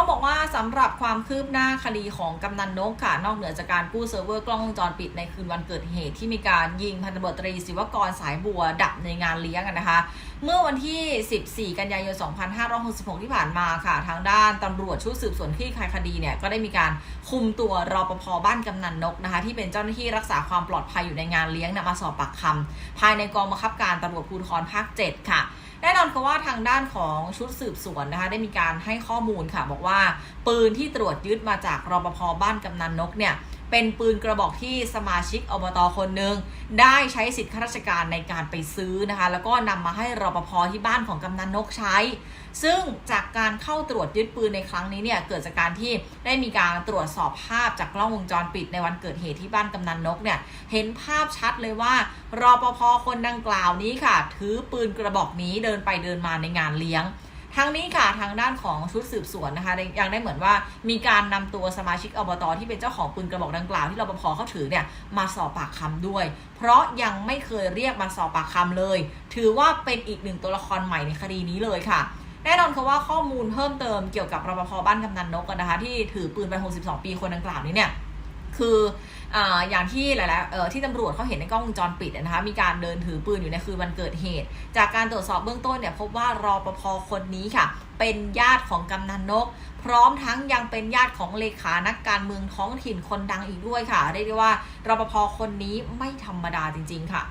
ต้องบอกว่าสำหรับความคืบหน้าคดีของกำนันนกค่ะ นอกเหนือจากการกู้เซิร์ฟเวอร์กล้องวงจรปิดในคืนวันเกิดเหตุที่มีการยิงพันตำรวจตรีศิวกรสายบัวดับในงานเลี้ยงนะคะ เมื่อวันที่ 14 กันยายน 2566 ที่ผ่านมาค่ะ ทางด้านตำรวจชุดสืบสวนคลี่คลายคดีเนี่ยก็ได้มีการคุมตัวรปภบ้านกำนันนกนะคะ ที่เป็นเจ้าหน้าที่รักษาความปลอดภัยอยู่ในงานเลี้ยงนะมาสอบปากคำภายในกองบังคับการตำรวจภูธรภาค 7 ค่ะ แน่นอนคือว่าทางด้านของชุดสืบสวนนะคะได้มีการให้ข้อมูลค่ะ บอกว่าปืนที่ตรวจยึดมาจากรปภบ้านกำนันนกเนี่ย เป็นปืนกระบอกที่สมาชิกอบตคนหนึ่งได้ใช้สิทธิข้าราชการในการไปซื้อนะคะ แล้วก็นำมาให้รปภที่บ้านของกำนันนกใช้ ซึ่งจากการเข้าตรวจยึดปืนในครั้งนี้เนี่ยเกิดจากการที่ได้มีการตรวจสอบภาพจากกล้องวงจรปิดในวันเกิดเหตุที่บ้านกำนันนกเนี่ยเห็นภาพชัดเลยว่ารปภคนดังกล่าวนี้ค่ะ ถือปืนกระบอกนี้เดินไปเดินมาในงานเลี้ยง ทั้งนี้ค่ะทางด้านของชุดสืบสวนนะคะยังได้เหมือนว่ามีการนำตัวสมาชิกอบตที่เป็นเจ้าของปืนกระบอกดังกล่าวที่รปภเขาถือเนี่ยมาสอบปากคำด้วย เพราะยังไม่เคยเรียกมาสอบปากคำเลย ถือว่าเป็นอีกหนึ่งตัวละครใหม่ในคดีนี้เลยค่ะแน่นอนค่ะว่าข้อมูลเพิ่มเติมเกี่ยวกับรปภบ้านกำนันนกนะคะที่ถือปืนไป 62 ปีคนดังกล่าวนี้เนี่ย คืออย่างที่หลายๆที่ตำรวจเขาเห็นในกล้องวงจรปิดนะคะมีการเดินถือปืนอยู่ในคืนวันเกิดเหตุ จากการตรวจสอบเบื้องต้นเนี่ยพบว่ารอปภคนนี้ค่ะ เป็นญาติของกำนันนก พร้อมทั้งยังเป็นญาติของเลขานักการเมืองท้องถิ่นคนดังอีกด้วยค่ะ เรียกได้ว่ารปภคนนี้ไม่ธรรมดาจริง ๆ ค่ะ